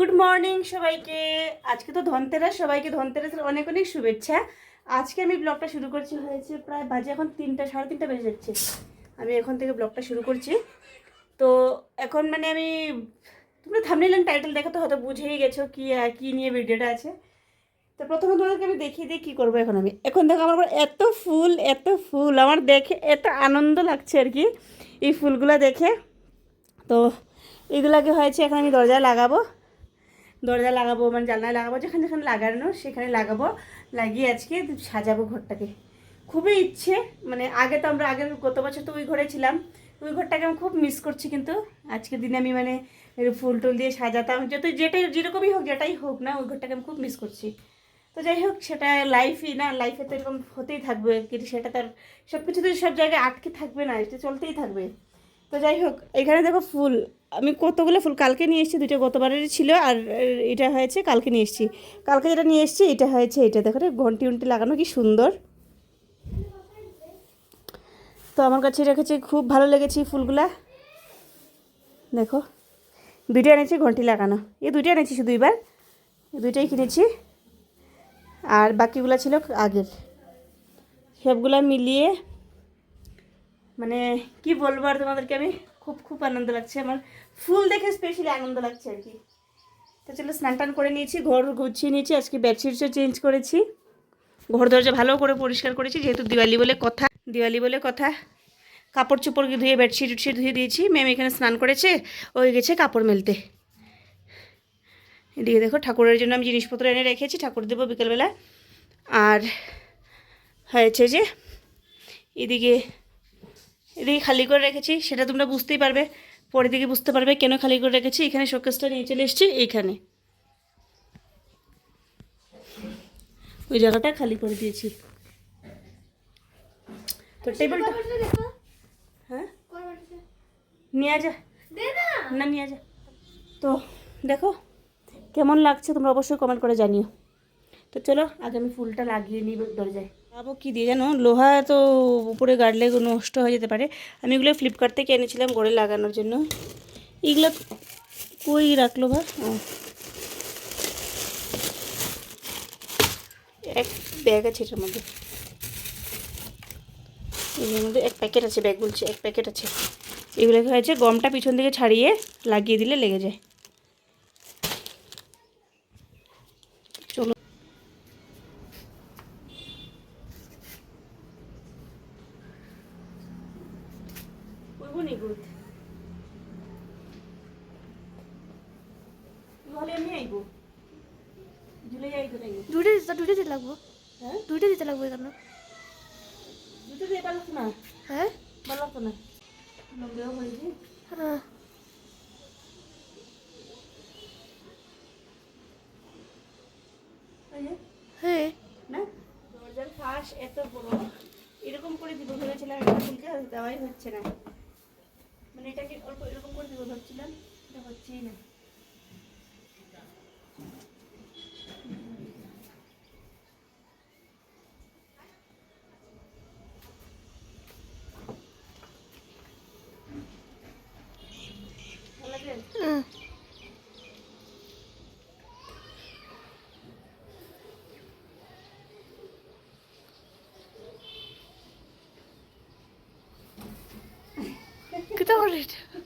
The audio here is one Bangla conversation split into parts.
গুড মর্নিং সবাইকে। আজকে তো ধনতেরাস, সবাইকে ধনতেরাসের অনেক অনেক শুভেচ্ছা। আজকে আমি ব্লগটা শুরু করছি, হয়েছে প্রায় বাজে এখন তিনটা, সাড়ে তিনটা বেজে যাচ্ছে। আমি এখন থেকে ব্লগটা শুরু করছি। তো এখন মানে আমি, তোমরা থামনিলেন টাইটেল দেখে তো হয়তো বুঝেই গেছো কি কি নিয়ে ভিডিওটা আছে। তো প্রথমে তোমাদেরকে আমি দেখিয়ে দিই কী করব এখন আমি। এখন দেখো আমার এত ফুল এত ফুল, আমার দেখে এত আনন্দ লাগছে আর কি, এই ফুলগুলো দেখে। তো এগুলাকে হয়েছে, এখন আমি দরজায় লাগাবো। দরজা লাগাবো মানে জানলায় লাগাবো, যেখানে যেখানে লাগানো, সেখানে লাগাবো। লাগিয়ে আজকে সাজাবো ঘরটাকে। খুবই ইচ্ছে মানে আগে তো আমরা, আগের গত বছর তো ওই ঘরে ছিলাম। ওই ঘরটাকে আমি খুব মিস করছি কিন্তু। আজকের দিনে আমি মানে ফুল টুল দিয়ে সাজাতাম। যত, যেটাই, যেরকমই হোক, যেটাই হোক না, ওই ঘরটাকে আমি খুব মিস করছি। তো যাই হোক, সেটা লাইফই না লাইফে তো এরকম হতেই থাকবে। কিন্তু সেটা তার সব কিছু তো সব জায়গায় আটকে থাকবে না, এটা চলতেই থাকবে। তো যাই হোক, এখানে দেখো ফুল। আমি কতগুলো ফুল? কালকে নিয়ে এসেছি দুটো গতবারেরই ছিল, আর এটা হয়েছে, কালকে নিয়ে এসেছি। কালকে যেটা নিয়ে এসেছি, এটা হয়েছে এটা। দেখো ঘন্টি উন্টি লাগানো, কি সুন্দর। তো আমার কাছে রেখেছে খুব ভালো লেগেছে ফুলগুলা। দেখো, দুইটা এনেছি, ঘন্টি লাগানো। এই দুইটা এনেছি শুধু এবার। দুইটাই কিনেছি। আর বাকিগুলো ছিল আগের। সবগুলা মিলিয়ে মানে কি বলব আর তোমাদেরকে আমি? খুব খুব আনন্দ লাগছে। আমার ফুল দেখে স্পেশালি আনন্দ লাগছে আর কি। তো চলো স্নান টান করে নিয়েছি, ঘর গুছিয়ে নিয়েছি, আজকে বেডশিটও চেঞ্জ করেছি। ঘর দরজা ভালো করে পরিষ্কার করেছি, যেহেতু দিওয়ালি বলে কথা, দিওয়ালি বলে কথা। কাপড় চোপড় ধুয়ে বেডশিট উটশিট ধুয়ে দিয়েছি। ম্যাম এখানে স্নান করেছে, ওই গেছে কাপড় মেলতে। এদিকে দেখো, ঠাকুরের জন্য আমি জিনিসপত্র এনে রেখেছি, ঠাকুর দেবো বিকেলবেলা। আর হয়েছে যে, এদিকে এদিকে খালি করে রেখেছি সেটা তোমরা বুঝতেই পারবে। পরে দিকে বুঝতে পারবে কেন খালি করে রেখেছি। এখানে শোকেসটা নিয়ে চলে এসেছি এইখানে। ওই জায়গাটা খালি করে দিয়েছি। তো টেবিলটা হ্যাঁ? নিয়ে যা। না! নিয়ে যা। তো দেখো কেমন লাগছে তোমরা অবশ্যই কমেন্ট করে জানিও। তো চলো আগে আমি ফুলটা লাগিয়ে নিই দরজায়। লাগাবো কী দিয়ে জানো? লোহা তো উপরে গাড়লে নষ্ট হয়ে যেতে পারে। আমি এগুলো ফ্লিপকার্ট থেকে এনেছিলাম গড়ে লাগানোর জন্য। এগুলো কই রাখল ভা এক ব্যাগ আছে এটার মধ্যে। এগুলোর মধ্যে এক প্যাকেট আছে ব্যাগ বলছি, এক প্যাকেট আছে। এগুলোকে হয়েছে গমটা পিছন দিকে ছাড়িয়ে লাগিয়ে দিলে লেগে যায় চলো করব নি গুড তাহলে আমি আইবো জুলাই আইবো তাই দুইটা দিতে দুইটা দিতে লাগবো হ্যাঁ দুইটা দিতে লাগবো কেন দুটো দিয়ে ভালো লাগতো না হ্যাঁ ভালো লাগতো না লম্বেও হয়েছে হ্যাঁ ওই যে, হ্যাঁ। না? দরজার ফাঁস এত বড়। এরকম করে দিব ভেবেছিলাম এটা ফুলকে দেওয়াই হচ্ছে না। মানে এটাকে অল্প এরকম করে দিব ভাবছিলাম এটা হচ্ছেই না ভালো লাগছে? হুম কিটা করে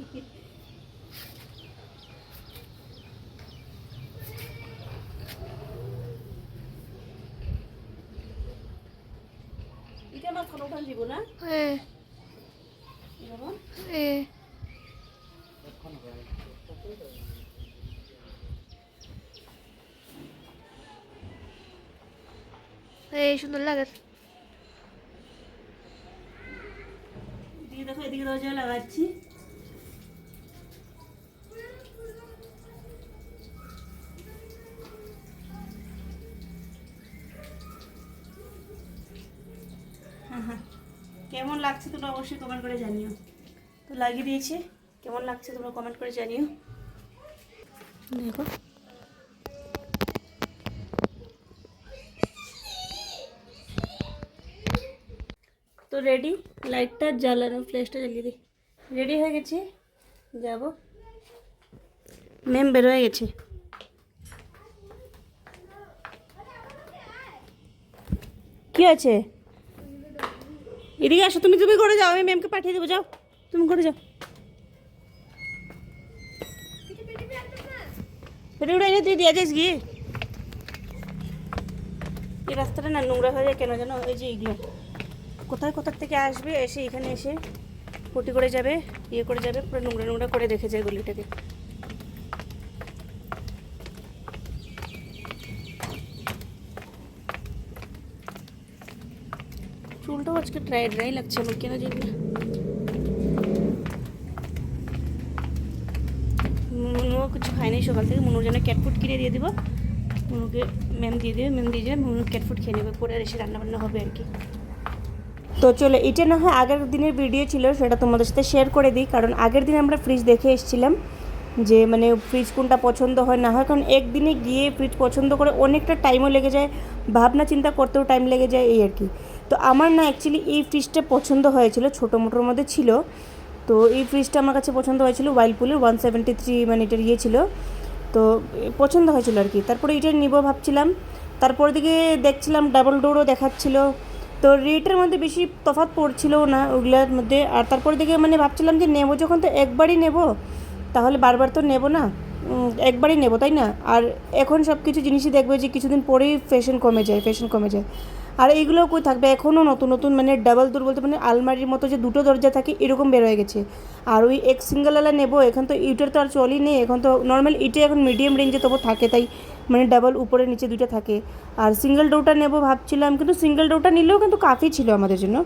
এটা এটা আমার ফটো উঠান দিব না হ্যাঁ হ্যাঁ এই সুন্দর লাগে দেখো, এদিকে দরজা লাগাচ্ছি। কেমন লাগছে তোমরা অবশ্যই কমেন্ট করে জানিও। তো লাগিয়ে দিয়েছি, কেমন লাগছে তোমরা কমেন্ট করে জানিও। দেখো। তো রেডি লাইটটা জ্বালানো ফ্ল্যাশটা জ্বালিয়ে দিই। রেডি হয়ে গেছি? যাব। ম্যাম বের হয়ে গেছে। কি আছে এদিকে আসো, তুমি তুমি করে যাও, আমি ম্যামকে পাঠিয়ে দেবো, যাও। তুমি করে যাও। পেটে উঠে এনে তুই দিয়ে যাস গিয়ে। এই রাস্তাটা না নোংরা হয়ে যায়, কেন জানো? এই যে এইগুলো কোথায় কোথার থেকে আসবে, এসে এখানে এসে পটি করে যাবে ইয়ে করে যাবে, পুরো নোংরা নোংরা করে রেখে যায় গলিটাকে। চুলটাও আজকে ড্রাই ড্রাই লাগছে আমার, কেন জানি মুনুও কিছু খায়নি সকাল থেকে, মুনুর জন্য ক্যাটফুড কিনে দিয়ে দিব। মনুকে ম্যাম দিয়ে দেবে ম্যাম দিয়ে যাবে মুনু ক্যাটফুড খেয়ে নেবে, পরে আর এসে রান্নাবান্না হবে আর কি। তো চলো, এটা না হয় আগের দিনের ভিডিও ছিল, সেটা তোমাদের সাথে শেয়ার করে দিই, কারণ আগের দিন আমরা ফ্রিজ দেখে এসেছিলাম যে মানে ফ্রিজ কোনটা পছন্দ হয়, না হয়, কারণ একদিনে গিয়ে ফ্রিজ পছন্দ করে অনেকটা টাইমও লেগে যায়, ভাবনা চিন্তা করতেও টাইম লেগে যায়, এই আর কি। তো আমার না অ্যাকচুয়ালি এই ফ্রিজটা পছন্দ হয়েছিল, ছোটো মোটোর মধ্যে ছিল। তো এই ফ্রিজটা আমার কাছে পছন্দ হয়েছিল ওয়াইলপুলের ওয়ান সেভেন্টি থ্রি মানে এটার ইয়ে ছিল। তো পছন্দ হয়েছিল আর কি। তারপরে এটা নিব ভাবছিলাম। তারপর দিকে দেখছিলাম ডাবল ডোরও দেখাচ্ছিল। তো রেটের মধ্যে বেশি তফাৎ পড়ছিল না ওগুলোর মধ্যে। আর তারপর দিকে মানে ভাবছিলাম যে নেব যখন তো একবারই নেব, তাহলে বারবার তো নেব না। একবারই নেব, তাই না? আর এখন সব কিছু জিনিসই দেখবে যে কিছুদিন পরেই ফ্যাশন কমে যায় ফ্যাশন কমে যায়। আর এইগুলো কই থাকবে? এখনও নতুন নতুন মানে ডাবল দূর বলতে মানে আলমারির মতো যে দুটো দরজা থাকে, এরকম বের হয়ে গেছে। আর ওই এক সিঙ্গেলওয়ালা নেব, এখন তো ইটের তো আর চলই নেই, এখন তো নর্মাল ইটে এখন মিডিয়াম রেঞ্জে তবু থাকে, তাই মানে ডাবল উপরে, নিচে দুটো থাকে। আর সিঙ্গেল ডোটা নেব ভাবছিলাম, কিন্তু সিঙ্গেল ডোটা নিলেও কিন্তু কাফি ছিল আমাদের জন্য।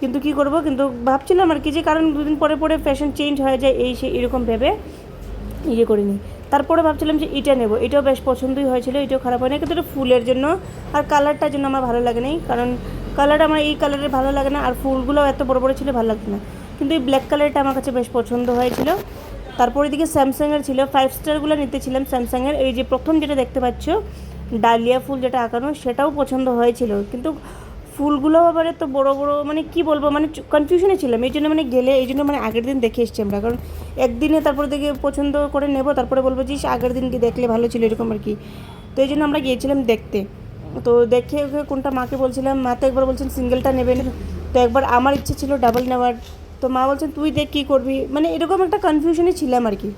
কিন্তু কি করব, কিন্তু ভাবছিলাম আর কি যে কারণ দুদিন পরে পরে ফ্যাশন চেঞ্জ হয়ে যায়, এই সে এরকম ভেবে ইয়ে করিনি। তারপরে ভাবছিলাম যে এটা নেব। এটাও বেশ পছন্দই হয়েছিল, এটাও খারাপ হয় না কিন্তু এটা ফুলের জন্য। আর কালারটার জন্য আমার ভালো লাগে নাই, কারণ কালার আমার এই কালারের ভালো লাগে না, আর ফুলগুলো এত বড় বড় ছিল, ভালো লাগতো না। কিন্তু এই ব্ল্যাক কালারটা আমার কাছে বেশ পছন্দ হয়েছিল। তারপর এদিকে স্যামসাংয়ের ছিল ফাইভ স্টারগুলো নিতেছিলাম স্যামসাংয়ের এই যে প্রথম যেটা দেখতে পাচ্ছ, ডালিয়া ফুল যেটা আঁকানো, সেটাও পছন্দ হয়েছিল। কিন্তু ফুলগুলো আবার এত বড় বড় মানে কি বলব মানে কনফিউশনে ছিলাম। এই জন্য মানে গেলে, এই জন্য মানে আগের দিন দেখে এসছি আমরা। কারণ একদিনে তারপরে দেখে পছন্দ করে নেব, তারপরে বলব যে আগের দিন কি দেখলে ভালো ছিল? এরকম আর কি। তো এই জন্য আমরা গিয়েছিলাম দেখতে। তো দেখে কোনটা মাকে বলছিলাম, মা তো একবার বলছেন সিঙ্গেলটা নেবেন। তো একবার আমার ইচ্ছে ছিল ডাবল নেওয়ার। তো মা বলছেন তুই দেখ কী করবি? মানে এরকম একটা কনফিউশনে ছিলাম আর কি।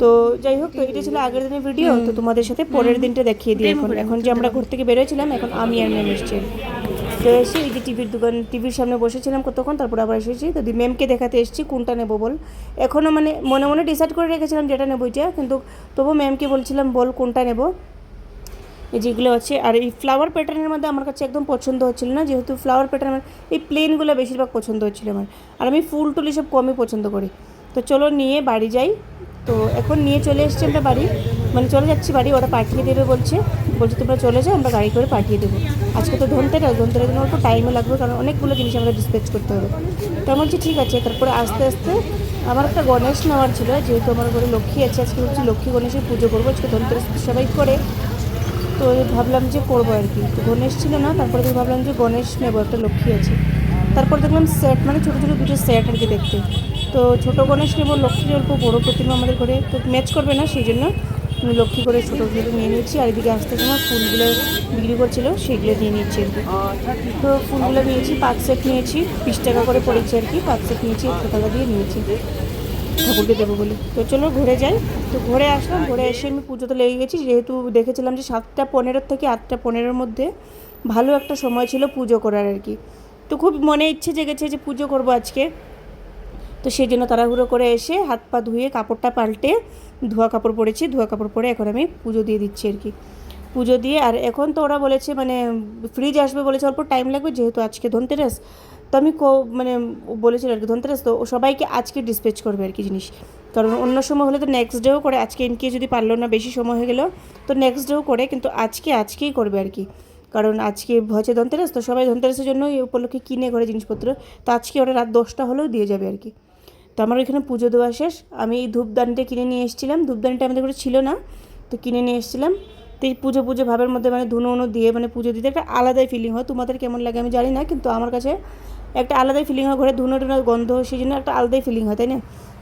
তো যাই হোক তো এটা ছিল আগের দিনের ভিডিও তো তোমাদের সাথে পরের দিনটা দেখিয়ে দিই এখন। এখন যে আমরা ঘর থেকে বেরোছিলাম এখন আমি আর ম্যাম এসছি। তো এসে এই যে টিভির দোকান টিভির সামনে বসেছিলাম কতক্ষণ তারপর আবার এসেছি। তো ম্যামকে দেখাতে এসেছি কোনটা নেব বল? এখনও মানে মনে মনে ডিসাইড করে রেখেছিলাম যেটা নেব এটা কিন্তু তবু ম্যামকে বলছিলাম বল কোনটা নেব? যেগুলো আছে, আর এই ফ্লাওয়ার প্যাটার্নের মধ্যে আমার কাছে একদম পছন্দ হচ্ছিল না, যেহেতু ফ্লাওয়ার প্যাটার্ন আমার, এই প্লেনগুলো বেশিরভাগ পছন্দ হচ্ছিল আমার। আর আমি ফুল টুল সব কমই পছন্দ করি। তো চলো নিয়ে বাড়ি যাই। তো এখন নিয়ে চলে এসছি আমরা বাড়ি। মানে চলে যাচ্ছি বাড়ি, ওরা পাঠিয়ে দেবে বলছে। বলছে, তোমরা চলে যাও, আমরা গাড়ি করে পাঠিয়ে দেবো। আজকে তো ধনতেরাস ধনতেরাস দিন অল্প টাইমও লাগবে, কারণ অনেকগুলো জিনিস আমরা ডিসপ্যাচ করতে হবে। তো আমি বলছি, ঠিক আছে। তারপরে আস্তে আস্তে আমার একটা গণেশ নেওয়ার ছিল, যেহেতু আমার ঘরে লক্ষ্মী আছে, আজকে হচ্ছে লক্ষ্মী গণেশের পুজো করব। আজকে ধনতেরাস সবাই করে। তো ভাবলাম যে করব আর কি। তো গণেশ ছিল না, তারপরে আমি ভাবলাম যে গণেশ নেব, একটা লক্ষ্মী আছে। তারপর দেখলাম সেট মানে ছোটো ছোটো দুটো সেট আর কি দেখতে। তো ছোটো গণেশ নেব, লক্ষ্মী অল্প, বড়ো প্রতিমা আমাদের ঘরে, তো ম্যাচ করবে না, সেই জন্য লক্ষ্মী করে ছোটোগুলো নিয়ে নিয়েছি। আর এদিকে আসতে সময় ফুলগুলো বিক্রি করছিল, সেগুলো নিয়ে নিচ্ছি আর কি। তো ফুলগুলো নিয়েছি, পাঁচ সেট নিয়েছি, বিশ টাকা করে পড়েছে আর কি, পাঁচ সেট নিয়েছি টাকা দিয়ে নিয়েছি। ঠাকুরকে দেবো, বলে। তো চলো ঘুরে যাই। তো ঘুরে আসলাম, ঘুরে এসে আমি পুজোতে লেগে গেছি। যেহেতু দেখেছিলাম যে সাতটা পনেরোর থেকে আটটা পনেরোর মধ্যে ভালো একটা সময় ছিল পুজো করার আর কি। তো খুব মনে ইচ্ছে জেগেছে যে পুজো করব আজকে। তো সেই জন্য তাড়াহুড়ো করে এসে হাত পা ধুয়ে কাপড়টা পাল্টে ধোয়া কাপড় পরেছি। ধোয়া কাপড় পরে এখন আমি পুজো দিয়ে দিচ্ছি আর কি। পুজো দিয়ে, আর এখন তো ওরা বলেছে মানে ফ্রিজ আসবে বলেছে, অল্প টাইম লাগবে, যেহেতু আজকে ধনতেরাস। তো আমি মানে বলেছিল আর কি, ধনতেরাস, তো ও সবাইকে আজকে ডিসপ্যাচ করবে আর কি জিনিস। কারণ অন্য সময় হলে তো নেক্সট ডেও করে, আজকে ইনকে যদি পারল না, বেশি সময় হয়ে গেল, তো নেক্সট ডেও করে, কিন্তু আজকে, আজকেই করবে আর কি। কারণ আজকে হচ্ছে ধনতেরাস, তো সবাই ধনতেরাসের জন্য এই উপলক্ষে কিনে ঘরে জিনিসপত্র, তো আজকে ওরা রাত দশটা হলেও দিয়ে যাবে আর কি। তো আমার এখানে পুজো দেওয়া শেষ। আমি এই ধূপদানিটা কিনে নিয়ে এসেছিলাম। ধূপদানিটা আমাদের ঘরে ছিল না, তো কিনে নিয়ে এসেছিলাম। তো এই পুজো পুজো ভাবের মধ্যে মানে ধুনো উনো দিয়ে মানে পুজো দিতে একটা আলাদাই ফিলিং হয়। তোমাদের কেমন লাগে আমি জানি না, কিন্তু আমার কাছে একটা আলাদাই ফিলিং হয় ঘরে ধুনো টুনো গন্ধ, সেই জন্য একটা আলাদাই ফিলিং হয়, তাই না?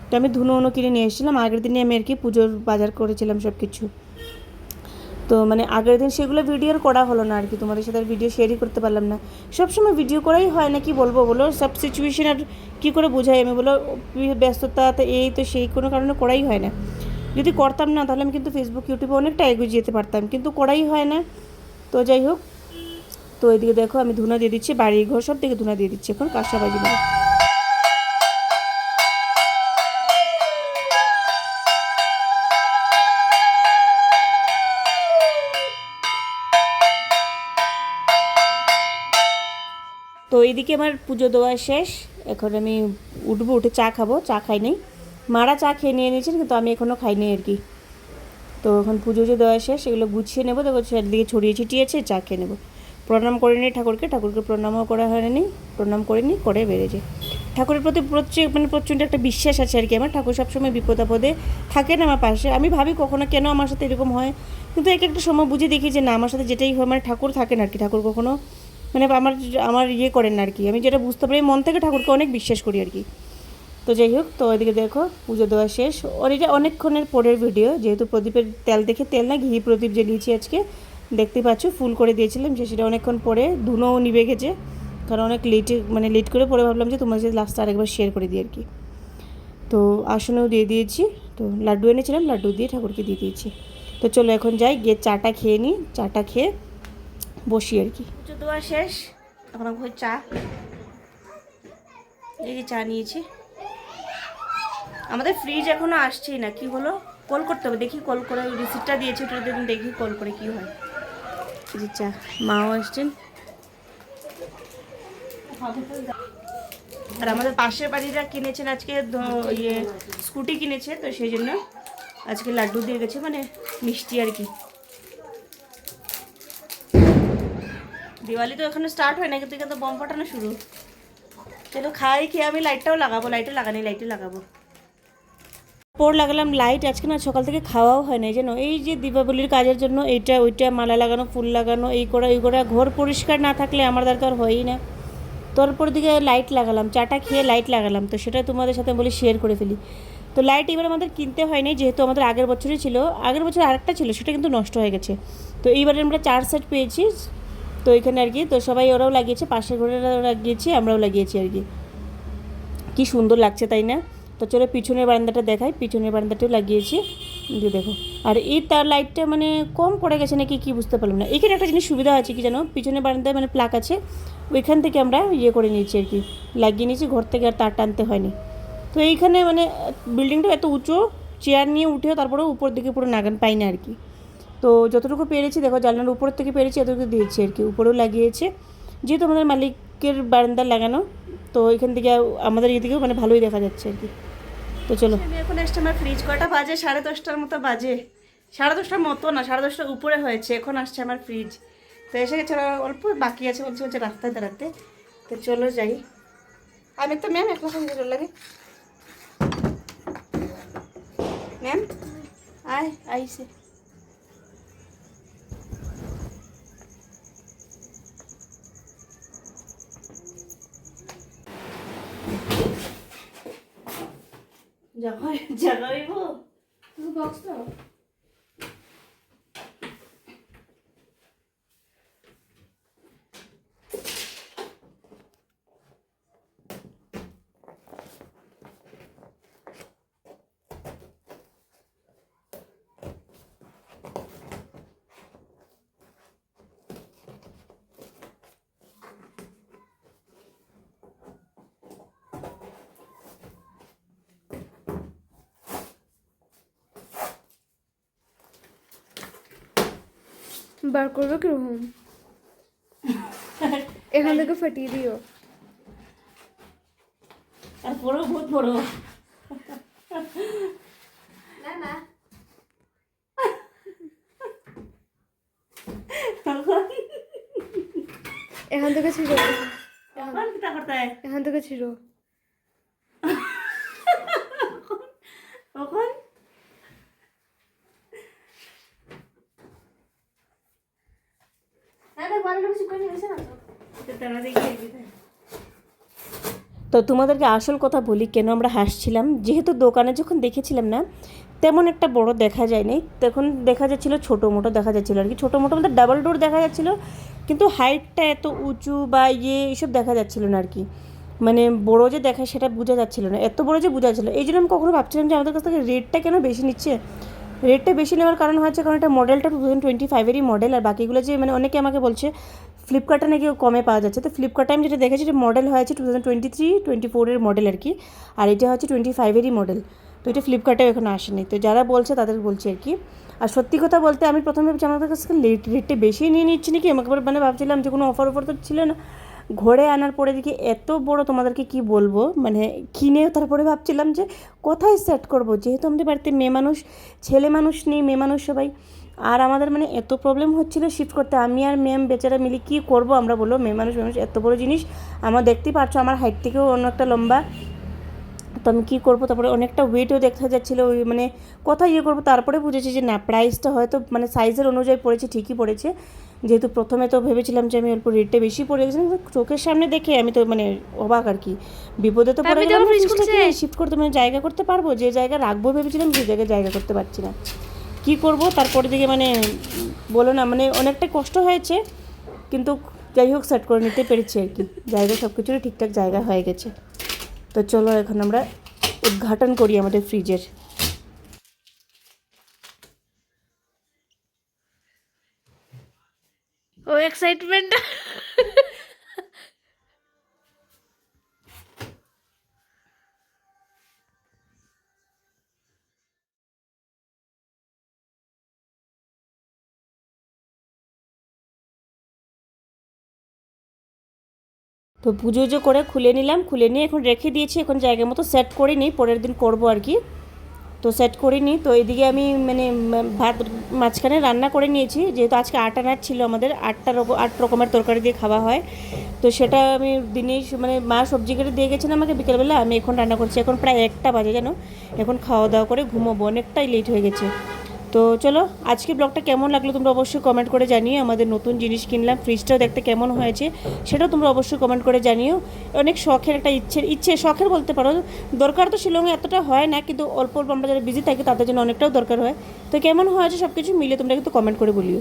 তো আমি ধুনো উনো কিনে নিয়ে এসেছিলাম, আগের দিনে আমি আর কি পুজোর বাজার করেছিলাম সব কিছু তো মানে আগের দিন সেগুলো ভিডিও আর করা হলো না আর কি, তোমাদের সাথে ভিডিও শেয়ারই করতে পারলাম না। সবসময় ভিডিও করাই হয় না, কি বলব বলো? সব সিচুয়েশন আর কী করে বোঝাই? আমি বলো ব্যস্ততা তো এই তো সেই কোনো কারণে করাই হয় না। যদি করতাম না, তাহলে আমি কিন্তু ফেসবুক ইউটিউবে অনেকটা এগিয়ে যেতে পারতাম। কিন্তু করাই হয় না। তো যাই হোক, তো এদিকে দেখো, আমি ধুনা দিয়ে দিচ্ছি বাড়ি ঘর সব থেকে ধুনা দিয়ে দিচ্ছি এখন, কাঁসা বাজি তো এইদিকে আমার পুজো দেওয়া শেষ। এখন আমি উঠবো, উঠে চা খাব, চা খাই নেই। মারা চা খেয়ে নিয়ে নিয়েছেন কিন্তু আমি এখনও খাইনি আর কি। তো এখন পুজো যে দেওয়া শেষ সেগুলো গুছিয়ে নেব, দেখো চারদিকে ছড়িয়ে ছিটিয়েছে চা খেয়ে নেব। প্রণাম করে নিই ঠাকুরকে ঠাকুরকে প্রণামও করা হয়নি, প্রণাম করে নিই করে বেড়েছে ঠাকুরের প্রতি প্রচুর মানে প্রচণ্ড একটা বিশ্বাস আছে আর কি, আমার ঠাকুর সবসময় বিপদ আপদে থাকেন আমার পাশে, আমি ভাবি কখনো কেন আমার সাথে এরকম হয়, কিন্তু এক একটা সময় বুঝে দেখি যে না, আমার সাথে যেটাই হয় মানে ঠাকুর থাকেন আর কি, ঠাকুর কখনো মানে আমার আমার ইয়ে করেন না আর কি, আমি যেটা বুঝতে পারি, মন থেকে ঠাকুরকে অনেক বিশ্বাস করি আর কি। তো যাই হোক তো ওইদিকে দেখো, পুজো দেওয়া শেষ। ওর এটা অনেকক্ষণের পরের ভিডিও যেহেতু প্রদীপের তেল দেখে তেল না, ঘি প্রদীপ জ্বালিয়েছি আজকে। দেখতে পাচ্ছ ফুল করে দিয়েছিলাম, যে সেটা অনেকক্ষণ পরে ধুনোও নিভে গেছে। কারণ অনেক লেটে মানে লেট করে পরে ভাবলাম যে তোমার সাথে লাস্টটা আরেকবার শেয়ার করে দিই আর কি। তো আসনেও দিয়ে দিয়েছি। তো লাড্ডু এনেছিলাম, লাড্ডু দিয়ে ঠাকুরকে দিয়ে দিয়েছি। তো চলো এখন যাই, গিয়ে চাটা খেয়ে নিই, চাটা খেয়ে বসি আর কি। পুজো দেওয়া শেষ, এখন আমি চা, এই চা নিয়েছি। আমাদের ফ্রিজ এখনও আসছেই না, কি হলো? কল করতে হবে, দেখি কল করে রিসিপ্টটা দিয়েছি ওটা দেখি কল করে কি হয়। চা, মাও আসছেন। আর আমাদের পাশের বাড়িরা কিনেছেন আজকে ইয়ে স্কুটি কিনেছে, তো সেই জন্য আজকে লাড্ডু দিয়ে গেছে মানে মিষ্টি আর কি। দিওয়ালি তো এখনও স্টার্ট হয় না কিন্তু এখানে তো বম ফাটানো শুরু। চলো খাই খেয়ে আমি লাইটটাও লাগাবো লাইটে লাগানি লাইটে লাগাবো। পর লাগালাম লাইট আজকে না সকাল থেকে খাওয়াও হয় না যেন এই যে দীপাবলির কাজের জন্য এইটা, ওইটা, মালা লাগানো, ফুল লাগানো, এই করা এই করা, ঘর পরিষ্কার না থাকলে আমার দ্বারা তো আর হয়ই না। তারপর দিকে লাইট লাগালাম চাটা খেয়ে লাইট লাগালাম, তো সেটা তোমাদের সাথে বলি শেয়ার করে ফেলি। তো লাইট এবার আমাদের কিনতে হয়নি যেহেতু আমাদের আগের বছরই ছিল, আগের বছর আরেকটা ছিল, সেটা কিন্তু নষ্ট হয়ে গেছে। তো এইবারে আমরা চার সেট পেয়েছি, তো এখানে আর কি, তো সবাই ওরাও লাগিয়েছে, পাশের ঘরেরাও লাগিয়েছি, আমরাও লাগিয়েছি আর কি। কি সুন্দর লাগছে, তাই না? তো চলো পিছনের বারান্দাটা দেখাই। পিছনের বারান্দাটাও লাগিয়েছি। এই যে দেখো। আর এই তার লাইটটা মানে কম পড়ে গেছে নাকি কি বুঝতে পারলাম না। এখানে একটা জিনিস সুবিধা আছে কি জানো? পিছনের বারান্দায় মানে প্লাক আছে। ওইখান থেকে আমরা ইয়ে করে নিয়েছি আর কি। লাগিয়ে নিয়েছি। ঘর থেকে আর তার টানতে হয়নি। তো এইখানে মানে বিল্ডিংটা এত উঁচু চেয়ার নিয়ে উঠেও তারপরেও উপর দিকে পুরো নাগান পাই না আর কি। তো যতটুকু পেরেছি, দেখো জানলার উপর থেকে পেরেছি, এতটুকু দিয়েছি আর কি। উপরেও লাগিয়েছে। যেহেতু আমাদের মালিকের বারান্দা লাগানো, তো এখান থেকে আমাদের এদিকেও মানে ভালোই দেখা যাচ্ছে আর কি। তো চলো। এখন আসছে আমার ফ্রিজ কটা বাজে? সাড়ে দশটার মতো বাজে। সাড়ে দশটার মতো না, সাড়ে দশটার উপরে হয়েছে। এখন আসছে আমার ফ্রিজ তো এসে গেছে অল্প বাকি আছে, বলছে বলছে, রাস্তায় দাঁড়াতে। তো চলো যাই। আমি তো ম্যাম একলা সঙ্গে চলে লাগে ম্যাম আয়, আইসে। じゃがいもじゃがいも。そのバック বার করবে কীরকম? এখান থেকে ফাটিয়ে দিও। আর বড় বহুত বড় না না এখান থেকে ছিড়ো। এখন থেকে ছিড়ো। কখন না দেখ বারো কিছু করে নিয়েছে না তো তোমাদেরকে আসল কথা বলি, কেন আমরা হাসছিলাম? যেহেতু দোকানে যখন দেখেছিলাম না, তেমন একটা বড় দেখা যায়নি। তখন দেখা যাচ্ছিল ছোটো মোটো দেখা যাচ্ছিল আর কি। ছোটো মোটো মধ্যে ডাবল ডোর দেখা যাচ্ছিল, কিন্তু হাইটটা এত উঁচু বা ইয়ে এইসব দেখা যাচ্ছিল না আর কি। মানে বড় যে দেখায় সেটা বোঝা যাচ্ছিল না। এত বড় যে বোঝা যাচ্ছিল এই জন্য আমি কখনো ভাবছিলাম যে আমাদের কাছ থেকে রেটটা কেন বেশি নিচ্ছে? রেটটা বেশি নেওয়ার কারণ হচ্ছে কারণ এটা মডেলটা টু থাউজেন্ড টোয়েন্টি ফাইভেরই মডেল আর বাকিগুলো যে মানে অনেকে আমাকে বলছে ফ্লিপকার্টে নাকি কমে পাওয়া যাচ্ছে। তো ফ্লিপকার্টে আমি যেটা দেখেছি যে মডেল হয়েছে two thousand twenty three twenty ফোরের মডেল আর কি, আর এটা হচ্ছে টোয়েন্টি ফাইভেরই মডেল তো এটা ফ্লিপকার্টেও এখনও আসেনি। তো যারা বলছে তাদের বলছি আর কি। আর সত্যি কথা বলতে আমি প্রথমে ভেবেছি আমাদের কাছ থেকে লেট রেটটা বেশি নিয়ে নিচ্ছি নাকি? আমাকে মানে ভাবছিলাম যে কোনো অফার অফার তো ছিল না। ঘরে আনার পরে দেখি এত বড় তোমাদেরকে কি বলব? মানে কিনে তারপরে ভাবছিলাম যে কোথায় সেট করব? যেহেতু আমাদের বাড়িতে মেয়ে মানুষ, ছেলে মানুষ নেই, মেয়ে মানুষ সবাই। আর আমাদের মানে এত প্রবলেম হচ্ছিল শিফট করতে। আমি আর ম্যাম বেচারা মিলে কী করব আমরা বলো মেয়ে মানুষ মানুষ, এত বড় জিনিস। আমার দেখতেই পারছ আমার হাইট থেকেও অন্য একটা লম্বা। তো আমি কী করব? তারপরে অনেকটা ওয়েটও দেখা যাচ্ছিল। ওই মানে কোথায় ইয়ে করব? তারপরে বুঝেছি যে না প্রাইসটা হয়তো মানে সাইজের অনুযায়ী পড়েছে, ঠিকই পড়েছে। যেহেতু প্রথমে তো ভেবেছিলাম যে আমি অল্প রেটটা বেশি পড়ে গেছি কিন্তু চোখের সামনে দেখে আমি তো মানে অবাক আর কি। বিপদে তো পড়ে গেলাম শিফট করতে মানে জায়গা করতে পারব যে জায়গা রাখব ভেবেছিলাম সেই জায়গায় জায়গা করতে পারছি না। কী করব? তারপরে দিকে মানে বলো না মানে অনেকটা কষ্ট হয়েছে কিন্তু যাই হোক সেট করে নিতে পেরেছি আর কি। জায়গা সব কিছুরই ঠিকঠাক জায়গা হয়ে গেছে। তো চলো এখন আমরা উদ্ঘাটন করি আমাদের ফ্রিজের এক্সাইটমেন্ট তো পুজো যে করে খুলে নিলাম, খুলে নিয়ে এখন রেখে দিয়েছি, এখন জায়গা মতো সেট করে নিই, পরের দিন করব আর কি। তো সেট করে নিই তো এদিকে আমি মানে ভাত মাঝখানে রান্না করে নিয়েছি। যেহেতু আজকে আট আনার ছিল আমাদের আটটা রকম আট রকমের তরকারি দিয়ে খাওয়া হয়। তো সেটা আমি দিনেই মানে মা সবজি কেটে দিয়ে গেছেন আমাকে বিকেলবেলা। আমি এখন রান্না করছি, এখন প্রায় একটা বাজে যেন এখন খাওয়া দাওয়া করে ঘুমোবো। অনেকটাই লেট হয়ে গেছে। তো চলো, আজকে ব্লগটা কেমন লাগল তোমরা অবশ্যই কমেন্ট করে জানিও। আমাদের নতুন জিনিস কিনলাম ফ্রিজটাও দেখতে কেমন হয়েছে সেটাও তোমরা অবশ্যই কমেন্ট করে জানিও। অনেক শখের একটা ইচ্ছে ইচ্ছে, শখের বলতে পারো। দরকার তো শিলংয়ে এতটা হয় না, কিন্তু অল্প অল্প আমরা যারা বিজি থাকি তাদের জন্য অনেকটাও দরকার হয়। তো কেমন হয়েছে সব কিছু মিলে তোমরা কিন্তু কমেন্ট করে বলিও।